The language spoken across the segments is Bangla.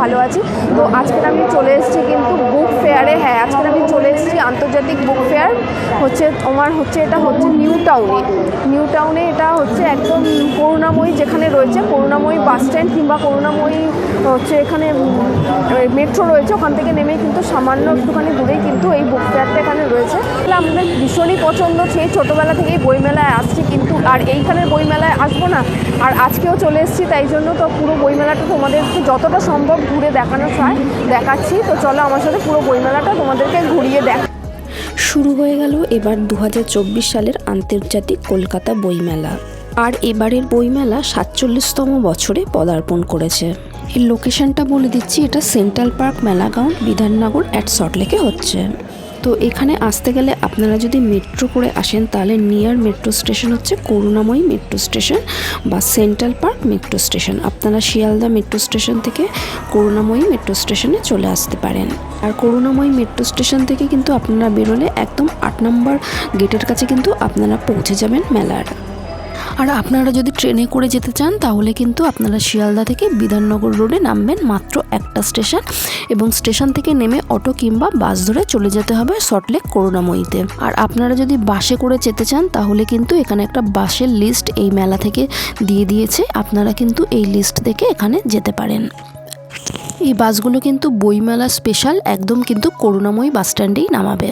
ভালো আছি। তো আজকে আমি চলে এসেছি কিন্তু বুক ফেয়ারে হ্যাঁ আজকে আমি চলে আন্তর্জাতিক বুক ফেয়ার হচ্ছে, তোমার হচ্ছে এটা হচ্ছে নিউ টাউনে। নিউ টাউনে এটা হচ্ছে একদম করুণাময়ী যেখানে রয়েছে, করুণাময়ী বাস স্ট্যান্ড কিংবা করুণাময়ী হচ্ছে এখানে মেট্রো রয়েছে, ওখান থেকে নেমে কিন্তু সামান্য একটুখানি দূরেই কিন্তু এই বুক ফেয়ারটা এখানে রয়েছে। আমাদের ভীষণই পছন্দ সেই ছোটোবেলা থেকেই বইমেলায় আসছি কিন্তু আর এইখানের বইমেলায় আসব না, আর আজকেও চলে এসেছি, তাই জন্য তো পুরো বইমেলাটা তোমাদেরকে যতটা সম্ভব ঘুরে দেখানো হয় দেখাচ্ছি। তো চলো আমার সাথে পুরো বইমেলাটা তোমাদেরকে ঘুরিয়ে দেখ শুরু হয়ে গেল এবার দু হাজার চব্বিশ সালের আন্তর্জাতিক কলকাতা বইমেলা। আর এবারের বইমেলা সাতচল্লিশতম বছরে পদার্পণ করেছে। এর লোকেশনটা বলে দিচ্ছি, এটা সেন্ট্রাল পার্ক মেলাগাঁও বিধাননগর অ্যাট সল্টলেকে হচ্ছে। তো এখানে আসতে গেলে আপনারা যদি মেট্রো করে আসেন, তাহলে নিয়ার মেট্রো স্টেশন হচ্ছে করুণাময়ী মেট্রো স্টেশন বা সেন্ট্রাল পার্ক মেট্রো স্টেশন আপনারা শিয়ালদা মেট্রো স্টেশন থেকে করুণাময়ী মেট্রো স্টেশনে চলে আসতে পারেন। আর করুণাময়ী মেট্রো স্টেশন থেকে কিন্তু আপনারা বেরোলে একদম আট নম্বর গেটের কাছে কিন্তু আপনারা পৌঁছে যাবেন মেলার। আর আপনারা যদি ট্রেনে করে যেতে চান, তাহলে কিন্তু আপনারা শিয়ালদা থেকে বিধাননগর রোডে নামবেন মাত্র একটা স্টেশন এবং স্টেশন থেকে নেমে অটো কিংবা বাস ধরে চলে যেতে হবে সল্টলেক করুণাময়ীতে। আর আপনারা যদি বাসে করে যেতে চান, তাহলে কিন্তু এখানে একটা বাসের লিস্ট এই মেলা থেকে দিয়ে দিয়েছে। আপনারা কিন্তু এই লিস্ট দেখে এখানে যেতে পারেন। এই বাসগুলো কিন্তু বইমেলা স্পেশাল, একদম কিন্তু করুণাময়ী বাস স্ট্যান্ডেই নামাবে।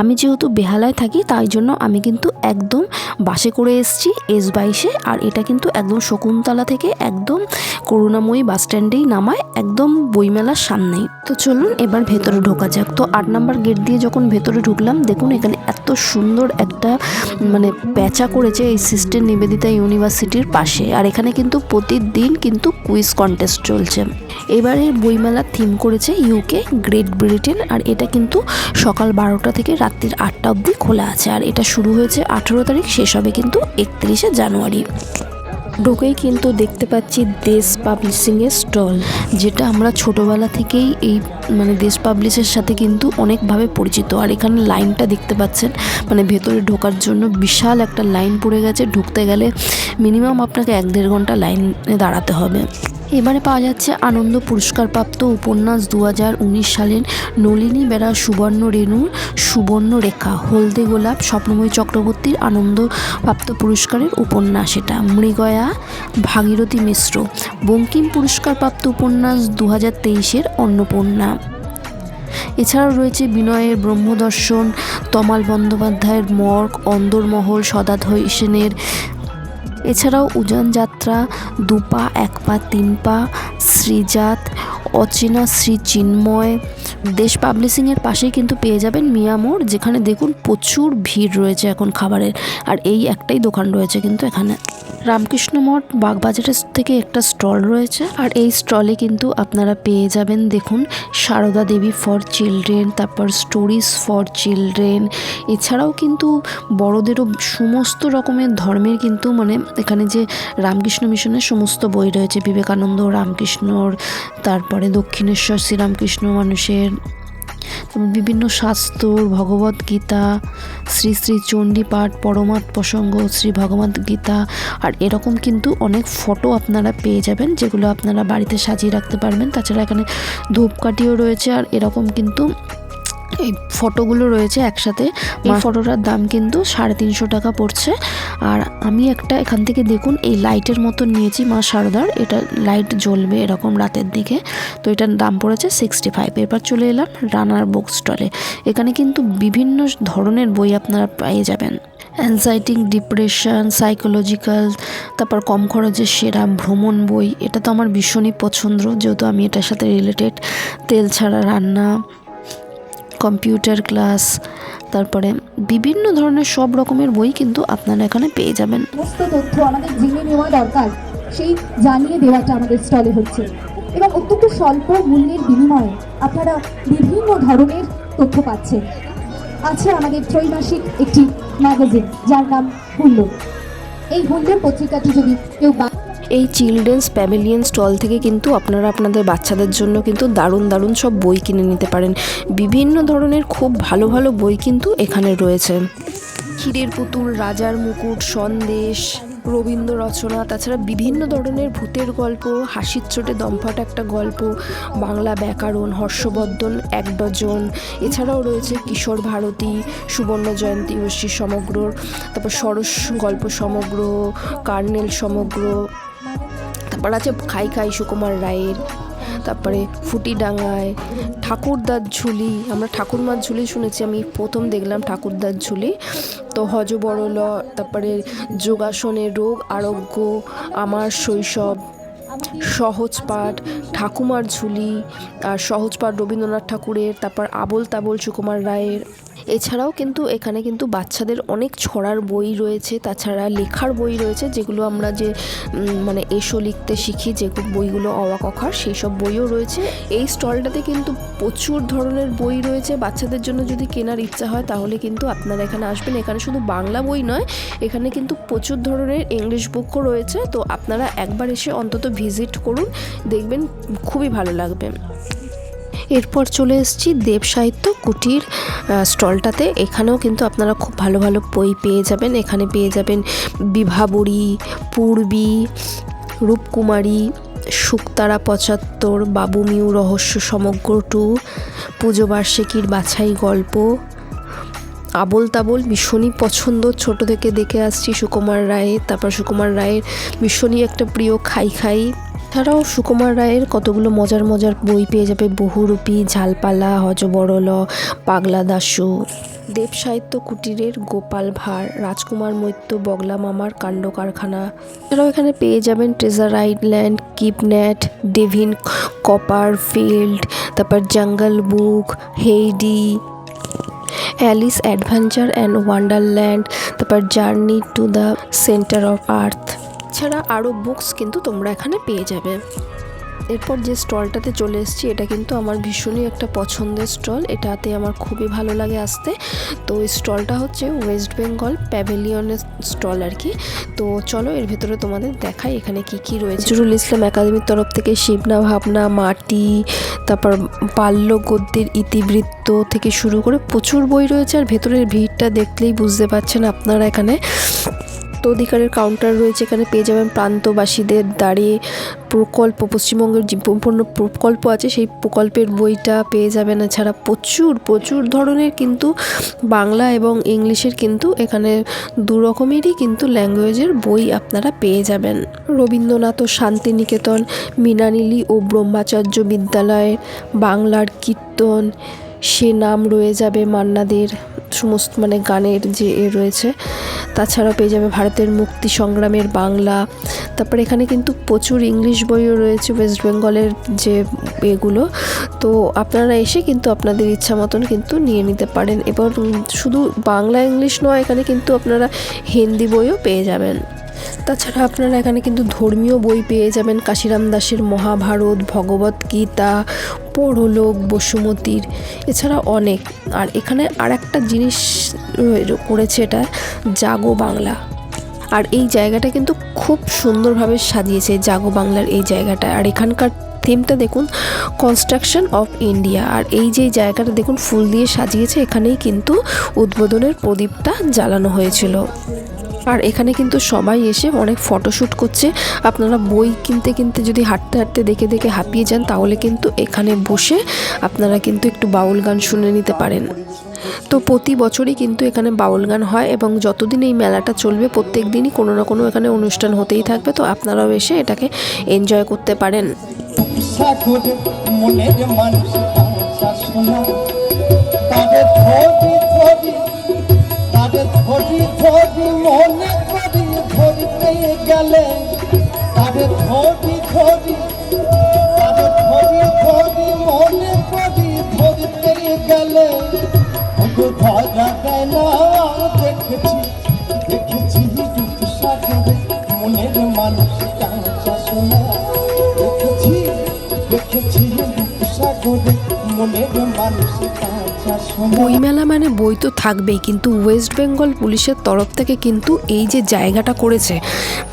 আমি যেহেতু বেহালায় থাকি, তাই জন্য আমি কিন্তু একদম বাসে করে এসেছি এস বাইশে। আর এটা কিন্তু একদম শকুন্তলা থেকে একদম করুণাময়ী বাস স্ট্যান্ডেই নামায়, একদম বইমেলার সামনেই। তো চলুন এবার ভেতরে ঢোকা যাক। তো আট নাম্বার গেট দিয়ে যখন ভেতরে ঢুকলাম, দেখুন এখানে এত সুন্দর একটা মানে প্যাঁচা করেছে এই সিস্টেম নিবেদিতা ইউনিভার্সিটির পাশে। আর এখানে কিন্তু প্রতিদিন কিন্তু কুইজ কন্টেস্ট চলছে। এবারে বইমেলার থিম করেছে ইউকে, গ্রেট ব্রিটেন। আর এটা কিন্তু সকাল বারোটা থেকে রাত্রির আটটা অবধি খোলা আছে। আর এটা শুরু হয়েছে আঠেরো তারিখ, শেষ হবে কিন্তু একত্রিশে জানুয়ারি। ঢোকেই কিন্তু দেখতে পাচ্ছি দেশ পাবলিশিংয়ের স্টল, যেটা আমরা ছোটোবেলা থেকেই এই মানে দেশ পাবলিশের সাথে কিন্তু অনেকভাবে পরিচিত। আর এখানে লাইনটা দেখতে পাচ্ছেন মানে ভেতরে ঢোকার জন্য বিশাল একটা লাইন পড়ে গেছে। ঢুকতে গেলে মিনিমাম আপনাকে এক দেড় ঘণ্টা লাইনে দাঁড়াতে হবে। এবারে পাওয়া যাচ্ছে আনন্দ পুরস্কারপ্রাপ্ত উপন্যাস দু হাজার উনিশ সালের নলিনী বেড়া সুবর্ণ রেণু, সুবর্ণ রেখা, হলদে গোলাপ, স্বপ্নময়ী চক্রবর্তীর আনন্দপ্রাপ্ত পুরস্কারের উপন্যাস এটা। মৃগয়া, ভাগীরথী মিশ্র, বঙ্কিম পুরস্কারপ্রাপ্ত উপন্যাস দু হাজার তেইশের অন্নপূর্ণা। এছাড়াও রয়েছে বিনয়ের ব্রহ্মদর্শন, তমাল বন্দ্যোপাধ্যায়ের মর্গ, অন্দরমহল সদাধয় সেনের এছাড়াও উজান যাত্রা দুপা এক পা তিন পা শ্রীজাত অচেনা, শ্রী চিন্ময়, দেশ পাবলিশিংয়ের পাশেই কিন্তু পেয়ে যাবেন মিয়ামোড় যেখানে দেখুন প্রচুর ভিড় রয়েছে এখন খাবারের। আর এই একটাই দোকান রয়েছে কিন্তু এখানে। রামকৃষ্ণ মঠ, বাগবাজারের থেকে একটা স্টল রয়েছে। আর এই স্টলে কিন্তু আপনারা পেয়ে যাবেন, দেখুন, সারদা দেবী ফর চিলড্রেন, তারপর স্টোরিজ ফর চিলড্রেন। এছাড়াও কিন্তু বড়দেরও সমস্ত রকমের ধর্মের কিন্তু মানে এখানে যে রামকৃষ্ণ মিশনের সমস্ত বই রয়েছে, বিবেকানন্দ, রামকৃষ্ণর, তারপরে দক্ষিণেশ্বর শ্রীরামকৃষ্ণ মানুষের। বিভিন্ন শাস্ত্র ভগবত গীতা, শ্রী শ্রী চণ্ডী পাঠ পরমাত প্রসঙ্গ, শ্রী ভগবত গীতা, আর এরকম কিন্তু অনেক ফটো আপনারা পেয়ে যাবেন, যেগুলো আপনারা বাড়িতে সাজিয়ে রাখতে পারবেন। তাছাড়া এখানে ধূপকাঠিও রয়েছে, আর এরকম কিন্তু এই ফটোগুলো রয়েছে একসাথে। এই ফটোটার দাম কিন্তু সাড়ে তিনশো টাকা পড়ছে। আর আমি একটা এখান থেকে দেখুন এই লাইটের মতো নিয়েছি মা সারদার। এটা লাইট জ্বলবে এরকম রাতের দিকে। তো এটার দাম পড়েছে সিক্সটি ফাইভ এরপর চলে এলাম রানার বুক স্টলে। এখানে কিন্তু বিভিন্ন ধরনের বই আপনারা পেয়ে যাবেন। অ্যাংজাইটি ডিপ্রেশন সাইকোলজিক্যাল তারপর কম খরচের সেরা ভ্রমণ বই। এটা তো আমার ভীষণই পছন্দ যেহেতু আমি এটার সাথে রিলেটেড তেল ছাড়া রান্না কম্পিউটার ক্লাস, তারপরে বিভিন্ন ধরনের সব রকমের বই কিন্তু আপনারা এখানে পেয়ে যাবেন। সমস্ত তথ্য আমাদের জেনে নেওয়া দরকার, সেই জানিয়ে দেওয়াটা আমাদের স্টলে হচ্ছে। এবং অত্যন্ত স্বল্প মূল্যের বিনিময়ে আপনারা বিভিন্ন ধরনের তথ্য পাচ্ছেন। আছে আমাদের ত্রৈমাসিক একটি ম্যাগাজিন যার নাম হুল্লো এই হুল্লোর পত্রিকাটি যদি কেউ এই চিলড্রেন্স প্যাভিলিয়ন স্টল থেকে কিন্তু আপনারা আপনাদের বাচ্চাদের জন্য কিন্তু দারুণ দারুণ সব বই কিনে নিতে পারেন। বিভিন্ন ধরনের খুব ভালো ভালো বই কিন্তু এখানে রয়েছে। ক্ষীরের পুতুল, রাজার মুকুট, সন্দেশ, রবীন্দ্র রচনা, তাছাড়া বিভিন্ন ধরনের ভূতের গল্প, হাসির চোটে দমফাট একটা গল্প, বাংলা ব্যাকরণ, হর্ষবর্ধন এক ডজন, এছাড়াও রয়েছে কিশোর ভারতী, সুবর্ণ জয়ন্তী ঐশী সমগ্র, তারপর সরস গল্প সমগ্র, কার্নেল সমগ্র তারপর আছে খাই খাই সুকুমার রায়ের, তারপরে ফুটিডাঙ্গায়, ঠাকুরদার ঝুলি। আমরা ঠাকুরমার ঝুলি শুনেছি, আমি প্রথম দেখলাম ঠাকুরদার ঝুলি। তো হজ বড়ল তারপরে যোগাসনের রোগ, আরোগ্য, আমার শৈশব, সহজ পাঠ, ঠাকুমার ঝুলি, আর সহজ পাঠ রবীন্দ্রনাথ ঠাকুরের, তারপর আবল তাবল সুকুমার রায়ের। এছাড়াও কিন্তু এখানে কিন্তু বাচ্চাদের অনেক ছড়ার বই রয়েছে, তাছাড়া লেখার বই রয়েছে, যেগুলো আমরা যে মানে এসো লিখতে শিখি, যে বইগুলো অবাক অখার সেই সব বইও রয়েছে। এই স্টলটাতে কিন্তু প্রচুর ধরনের বই রয়েছে, বাচ্চাদের জন্য যদি কেনার ইচ্ছা হয় তাহলে কিন্তু আপনারা এখানে আসবেন। এখানে শুধু বাংলা বই নয়, এখানে কিন্তু প্রচুর ধরনের ইংলিশ বুকও রয়েছে, তো আপনারা একবার এসে অন্তত ভিজিট করুন, দেখবেন খুবই ভালো লাগবে। এরপর চলে এসেছি দেব সাহিত্য কুটির স্টলটাতে। এখানেও কিন্তু আপনারা খুব ভালো ভালো বই পেয়ে যাবেন। এখানে পেয়ে যাবেন বিভাবরী, পূর্বী, রূপকুমারী শুকতারা পঁচাত্তর বাবু মিউ রহস্য সমগ্র টু, পুজো বার্ষিকীর বাছাই গল্প, আবল তাবল, ভীষণই পছন্দ। ছোট থেকে দেখে আসছি সুকুমার রায়ের তারপর সুকুমার রায়ের ভীষণই একটা প্রিয় খাই খাই। এছাড়াও সুকুমার রায়ের কতগুলো মজার মজার বই পেয়ে যাবে? বহুরূপী, ঝালপালা, হজবরল, পাগলা দাসু দেব সাহিত্য কুটিরের গোপাল ভাঁড়, রাজকুমার মৈত্য, বগলা মামার কাণ্ড কারখানা। এছাড়াও এখানে পেয়ে যাবেন treasure island kidnapped David Copperfield তারপর jungle book Heidi Alice adventure and wonderland তারপর journey to the centre of earth ছাড়া আরও বুকস কিন্তু তোমরা এখানে পেয়ে যাবে। এরপর যে স্টলটাতে চলে এসেছি, এটা কিন্তু আমার ভীষণই একটা পছন্দের স্টল। এটাতে আমার খুবই ভালো লাগে আসতে। তো এই স্টলটা হচ্ছে ওয়েস্ট বেঙ্গল প্যাভিলিয়নের স্টল আর কি তো চলো এর ভেতরে তোমাদের দেখাই এখানে কি কি রয়েছে। নজরুল ইসলাম একাডেমির তরফ থেকে শিবনা ভাবনা, মাটি, তারপর বাল্য গদ্যের ইতিবৃত্ত থেকে শুরু করে প্রচুর বই রয়েছে। আর ভেতরের ভিড়টা দেখলেই বুঝতে পারছেন আপনারা এখানে। অধিকারের কাউন্টার রয়েছে এখানে পেয়ে যাবেন প্রান্তবাসীদের দাঁড়িয়ে প্রকল্প, পশ্চিমবঙ্গের যে সম্পূর্ণ প্রকল্প আছে, সেই প্রকল্পের বইটা পেয়ে যাবেন। এছাড়া প্রচুর প্রচুর ধরনের কিন্তু বাংলা এবং ইংলিশের কিন্তু এখানে দু রকমেরই কিন্তু ল্যাঙ্গুয়েজের বই আপনারা পেয়ে যাবেন। রবীন্দ্রনাথ ও শান্তিনিকেতন, মৃণালিনী ও ব্রহ্মাচার্য বিদ্যালয়, বাংলার কীর্তন সে নাম রয়ে যাবে মান্নাদের সমস্ত মানে গানের যে এ রয়েছে। তাছাড়াও পেয়ে যাবে ভারতের মুক্তি সংগ্রামের বাংলা। তারপর এখানে কিন্তু প্রচুর ইংলিশ বইও রয়েছে ওয়েস্ট বেঙ্গলের যে এগুলো। তো আপনারা এসে কিন্তু আপনাদের ইচ্ছা মতন কিন্তু নিয়ে নিতে পারেন। এবং শুধু বাংলা ইংলিশ নয়, এখানে কিন্তু আপনারা হিন্দি বইও পেয়ে যাবেন। তাছাড়া আপনারা এখানে কিন্তু ধর্মীয় বই পেয়ে যাবেন কাশিরাম দাসের মহাভারত, ভগবত গীতা, পরলোক, বসুমতির, এছাড়া অনেক। আর এখানে আর একটা জিনিস করেছে এটা, জাগো বাংলা। আর এই জায়গাটা কিন্তু খুব সুন্দরভাবে সাজিয়েছে জাগো বাংলার এই জায়গাটা। আর এখানকার থিমটা দেখুন কনস্ট্রাকশন অফ ইন্ডিয়া আর এই যে জায়গাটা দেখুন, ফুল দিয়ে সাজিয়েছে, এখানেই কিন্তু উদ্বোধনের প্রদীপটা জ্বালানো হয়েছিল। আর এখানে কিন্তু সবাই এসে অনেক ফটোশ্যুট করছে। আপনারা বই কিনতে কিনতে যদি হাঁটতে হাঁটতে দেখে দেখে হাঁপিয়ে যান, তাহলে কিন্তু এখানে বসে আপনারা কিন্তু একটু বাউল গান শুনে নিতে পারেন। তো প্রতি বছরই কিন্তু এখানে বাউল গান হয় এবং যতদিন এই মেলাটা চলবে, প্রত্যেক দিনই কোনো না কোনো এখানে অনুষ্ঠান হতেই থাকবে। তো আপনারাও এসে এটাকে এনজয় করতে পারেন। সাকুর মনের মানুষ শোনা তাদের থবি থবি তাদের থবি ধরি, মনে করি ধরতে গেলে। তারে ধরি ধরি তারে ধরি ধরি, মনে করি ধরতে গেলে। বইমেলা মানে বই তো থাকবেই, কিন্তু ওয়েস্ট বেঙ্গল পুলিশের তরফ থেকে কিন্তু এই যে জায়গাটা করেছে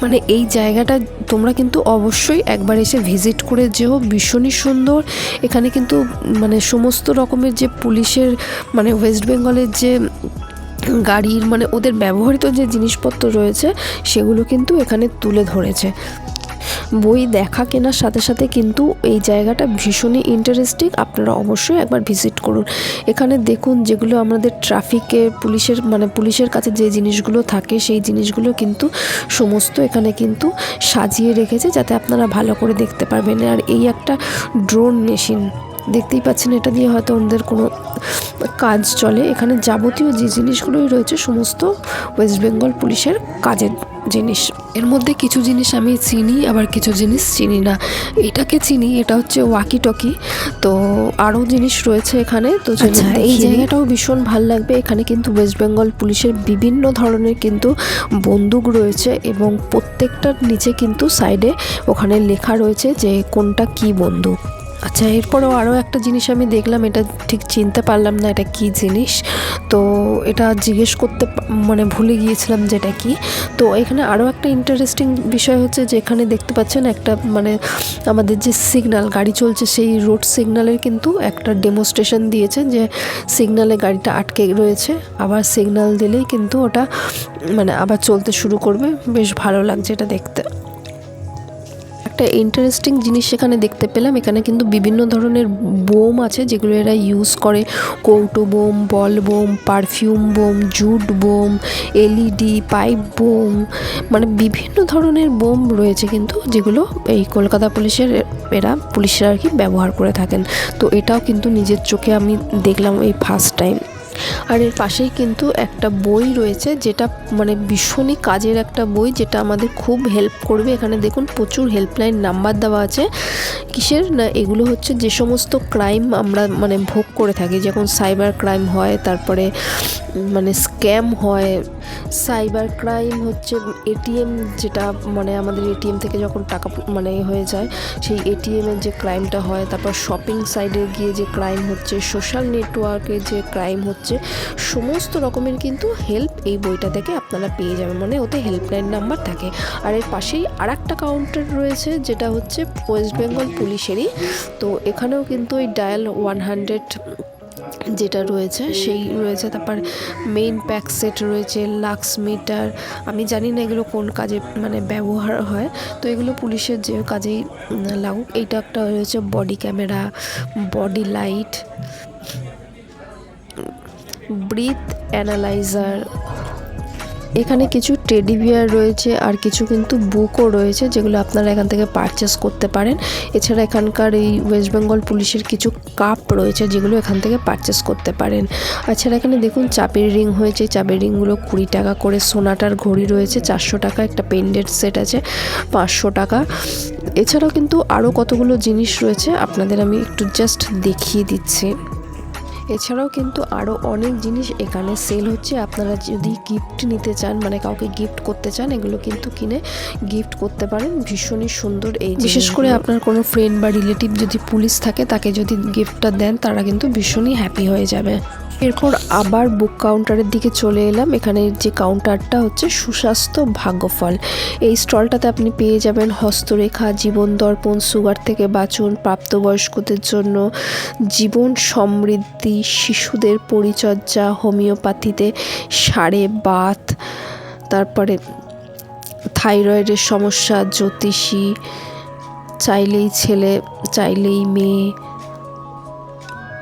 মানে এই জায়গাটা তোমরা কিন্তু অবশ্যই একবার এসে ভিজিট করে যেও। ভীষণই সুন্দর। এখানে কিন্তু মানে সমস্ত রকমের যে পুলিশের মানে ওয়েস্ট বেঙ্গলের যে গাড়ির মানে ওদের ব্যবহৃত যে জিনিসপত্র রয়েছে, সেগুলো কিন্তু এখানে তুলে ধরেছে। বই দেখা কেনার সাথে সাথে কিন্তু এই জায়গাটা ভীষণই ইন্টারেস্টিং আপনারা অবশ্যই একবার ভিজিট করুন। এখানে দেখুন যেগুলো আমাদের ট্রাফিকের পুলিশের মানে পুলিশের কাছে যে জিনিসগুলো থাকে সেই জিনিসগুলো কিন্তু সমস্ত এখানে কিন্তু সাজিয়ে রেখেছে যাতে আপনারা ভালো করে দেখতে পারবেন। আর এই একটা ড্রোন মেশিন দেখতেই পাচ্ছেন এটা দিয়ে হয়তো ওদের কোনো কাজ চলে। এখানে যাবতীয় যে জিনিসগুলোই রয়েছে সমস্ত ওয়েস্ট বেঙ্গল পুলিশের কাজের জিনিস। এর মধ্যে কিছু জিনিস আমি চিনি আবার কিছু জিনিস চিনি না। এটাকে চিনি এটা হচ্ছে ওয়াকি টকি তো আরও জিনিস রয়েছে এখানে। তো আচ্ছা, এই এই জায়গাটাও ভীষণ ভালো লাগবে এখানে কিন্তু ওয়েস্ট বেঙ্গল পুলিশের বিভিন্ন ধরনের কিন্তু বন্দুক রয়েছে এবং প্রত্যেকটার নিচে কিন্তু সাইডে ওখানে লেখা রয়েছে যে কোনটা কি বন্দুক। আচ্ছা এরপরেও আরও একটা জিনিস আমি দেখলাম, এটা ঠিক চিনতে পারলাম না এটা কি জিনিস। তো এটা জিজ্ঞেস করতে মানে ভুলে গিয়েছিলাম যে এটা কি। তো এখানে আরও একটা ইন্টারেস্টিং বিষয় হচ্ছে যে এখানে দেখতে পাচ্ছেন একটা মানে আমাদের যে সিগনাল গাড়ি চলছে সেই রোড সিগন্যালের কিন্তু একটা ডেমোস্ট্রেশন দিয়েছে যে সিগনালে গাড়িটা আটকে রয়েছে। আবার সিগন্যাল দিলেই কিন্তু ওটা মানে আবার চলতে শুরু করবে। বেশ ভালো লাগছে এটা দেখতে। একটা ইন্টারেস্টিং জিনিস সেখানে দেখতে পেলাম। এখানে কিন্তু বিভিন্ন ধরনের বোম আছে, যেগুলো এরা ইউজ করে। কৌটো bomb, ball bomb perfume bomb, jute bomb LED pipe bomb মানে বিভিন্ন ধরনের বোম রয়েছে কিন্তু, যেগুলো এই কলকাতা পুলিশের, এরা পুলিশরা আর কি ব্যবহার করে থাকেন। তো এটাও কিন্তু নিজের চোখে আমি দেখলাম এই ফার্স্ট টাইম আর এর পাশেই কিন্তু একটা বই রয়েছে, যেটা মানে ভীষণই কাজের একটা বই, যেটা আমাদের খুব হেল্প করবে। এখানে দেখুন প্রচুর হেল্পলাইন নাম্বার দেওয়া আছে। কিসের? না, এগুলো হচ্ছে যে সমস্ত ক্রাইম আমরা মানে ভোগ করে থাকি যখন সাইবার ক্রাইম হয়, তারপরে মানে স্ক্যাম হয়। সাইবার ক্রাইম হচ্ছে এটিএম যেটা মানে আমাদের এটিএম থেকে যখন টাকা মানে হয়ে যায়, সেই এটিএমের যে ক্রাইমটা হয়, তারপর শপিং সাইডে গিয়ে যে ক্রাইম হচ্ছে সোশ্যাল নেটওয়ার্কে যে ক্রাইম হচ্ছে সমস্ত রকমের কিন্তু হেল্প এই বইটা থেকে আপনারা পেয়ে যাবেন। মানে ওতে হেল্পলাইন নাম্বার থাকে। আর এর পাশেই আর একটা কাউন্টার রয়েছে, যেটা হচ্ছে ওয়েস্ট বেঙ্গল পুলিশেরই। তো এখানেও কিন্তু ওই ডায়াল ওয়ান হান্ড্রেড যেটা রয়েছে, সেই রয়েছে। তারপর মেইন প্যাক সেট রয়েছে লাক্স মিটার আমি জানি না এগুলো কোন কাজে মানে ব্যবহার হয়। তো এগুলো পুলিশের যে কাজেই লাগুক। এইটা একটা রয়েছে body camera body light breath analyser এখানে কিছু টেডি বিয়ার রয়েছে আর কিছু কিন্তু বুকও রয়েছে যেগুলো আপনারা এখান থেকে পারচেস করতে পারেন। এছাড়া এখানকার এই ওয়েস্ট বেঙ্গল পুলিশের কিছু কাপ রয়েছে যেগুলো এখান থেকে পারচেস করতে পারেন। এছাড়া এখানে দেখুন চাপের রিং হয়েছে। চাপের রিংগুলো কুড়ি টাকা করে। সোনাটার ঘড়ি রয়েছে, চারশো টাকা। একটা পেন্ডেন্ট সেট আছে, পাঁচশো টাকা। এছাড়াও কিন্তু আরও কতগুলো জিনিস রয়েছে, আপনাদের আমি একটু জাস্ট দেখিয়ে দিচ্ছি। এছাড়াও কিন্তু আরও অনেক জিনিস এখানে সেল হচ্ছে। আপনারা যদি গিফট নিতে চান মানে কাউকে গিফট করতে চান এগুলো কিন্তু কিনে গিফট করতে পারেন। ভীষণই সুন্দর এই বিশেষ করে আপনার কোনো ফ্রেন্ড বা রিলেটিভ যদি পুলিশ থাকে তাকে যদি গিফটটা দেন তারা কিন্তু ভীষণই হ্যাপি হয়ে যাবে। এরপর আবার বুক কাউন্টারের দিকে চলে এলাম। এখানে যে কাউন্টারটা হচ্ছে সুস্বাস্থ্য ভাগ্যফল। এই স্টলটাতে আপনি পেয়ে যাবেন হস্তরেখা জীবন দর্পণ সুগার থেকে বাঁচুন প্রাপ্তবয়স্কদের জন্য জীবন সমৃদ্ধি শিশুদের পরিচর্যা হোমিওপ্যাথিতে সারে বাত তারপরে থাইরয়েডের সমস্যা জ্যোতিষী চাইলেই ছেলে চাইলেই মেয়ে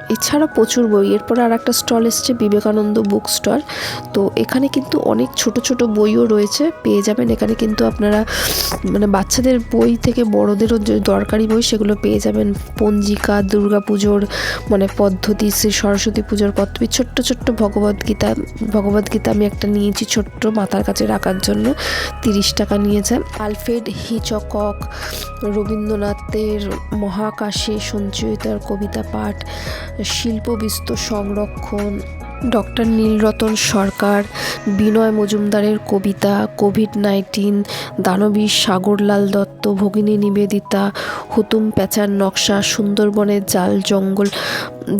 এছাড়া প্রচুর বই। এরপর আর একটা স্টল এসছে, বিবেকানন্দ বুক স্টল। তো এখানে কিন্তু অনেক ছোট ছোট বইও রয়েছে, পেয়ে যাবেন। এখানে কিন্তু আপনারা মানে বাচ্চাদের বই থেকে বড়দেরও যে দরকারি বই, সেগুলো পেয়ে যাবেন। পঞ্জিকা, দুর্গা পুজোর মানে পদ্ধতি, শ্রী সরস্বতী পুজোর পদ্ধতি। ছোট্ট ছোট্ট ভগবদ্গীতা ভগবদ্গীতা আমি একটা নিয়েছি ছোট্ট মাথার কাছে রাখার জন্য। তিরিশ টাকা নিয়েছে। আলফ্রেড হিচকক, রবীন্দ্রনাথের মহাকাশে সঞ্চয়িতার কবিতা পাঠ শিল্প বিস্তর সংরক্ষণ, ডক্টর নীলরতন সরকার, বিনয় মজুমদারের কবিতা, কোভিড নাইন্টিন, দানবীর সাগরলাল দত্ত, ভগিনী নিবেদিতা, হুতুম প্যাঁচার নকশা, সুন্দরবনের জাল জঙ্গল,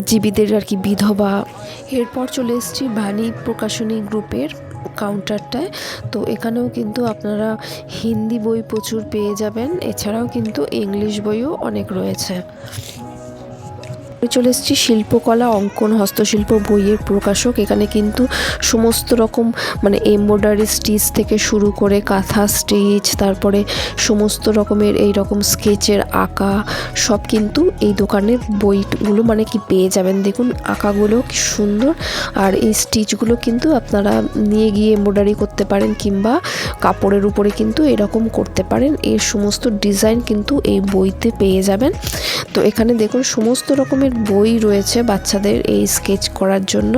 জীবীদের আর কি বিধবা। এরপর চলে এসেছি বাণী প্রকাশনী গ্রুপের কাউন্টারটায়। তো এখানেও কিন্তু আপনারা হিন্দি বই প্রচুর পেয়ে যাবেন, এছাড়াও কিন্তু ইংলিশ বইও অনেক রয়েছে। চলে এসেছি শিল্পকলা, অঙ্কন, হস্তশিল্প বইয়ের প্রকাশক। এখানে কিন্তু সমস্ত রকম মানে এমব্রয়ডারি স্টিচ থেকে শুরু করে কাঁথা স্টিচ তারপরে সমস্ত রকমের এই রকম স্কেচের আঁকা, সব কিন্তু এই দোকানের বইগুলো মানে কি পেয়ে যাবেন। দেখুন, আঁকাগুলো কি সুন্দর। আর এই স্টিচগুলো কিন্তু আপনারা নিয়ে গিয়ে এমব্রয়ডারি করতে পারেন কিংবা কাপড়ের উপরে কিন্তু এরকম করতে পারেন। এর সমস্ত ডিজাইন কিন্তু এই বইতে পেয়ে যাবেন। তো এখানে দেখুন, সমস্ত রকমের বই রয়েছে বাচ্চাদের এই স্কেচ করার জন্য।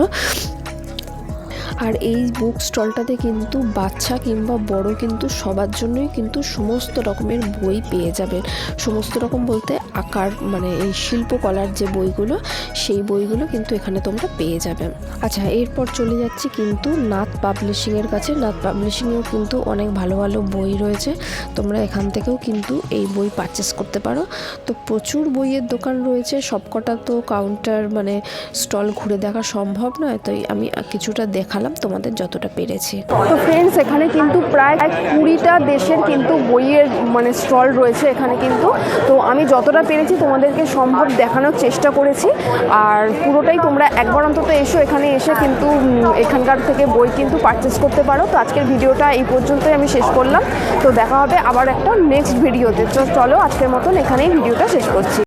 আর এই বুক স্টলটাতে কিন্তু বাচ্চা কিংবা বড় কিন্তু সবার জন্যই কিন্তু সমস্ত রকমের বই পেয়ে যাবেন। সমস্ত রকম বলতে আঁকার মানে এই শিল্পকলার যে বইগুলো, সেই বইগুলো কিন্তু এখানে তোমরা পেয়ে যাবে। আচ্ছা এরপর চলে যাচ্ছি কিন্তু নাথ পাবলিশিংয়ের কাছে। নাথ পাবলিশিংয়েও কিন্তু অনেক ভালো ভালো বই রয়েছে। তোমরা এখান থেকেও কিন্তু এই বই পারচেস করতে পারো। তো প্রচুর বইয়ের দোকান রয়েছে। সবকটা তো কাউন্টার মানে স্টল ঘুরে দেখা সম্ভব নয়। তাই আমি কিছুটা দেখালাম। তোমাদের যতটা পেরেছি। তো ফ্রেন্ডস এখানে কিন্তু প্রায় কুড়িটা দেশের কিন্তু বইয়ের মানে স্টল রয়েছে এখানে কিন্তু। তো আমি যতটা পেরেছি তোমাদেরকে সম্ভব দেখানোর চেষ্টা করেছি। আর পুরোটাই তোমরা একবার অন্তত এসো, এখানে এসে কিন্তু এখানকার থেকে বই কিন্তু পারচেস করতে পারো। তো আজকের ভিডিওটা এই পর্যন্তই আমি শেষ করলাম। তো দেখা হবে আবার একটা নেক্সট ভিডিওতে চলো, আজকের মতন এখানেই ভিডিওটা শেষ করছি।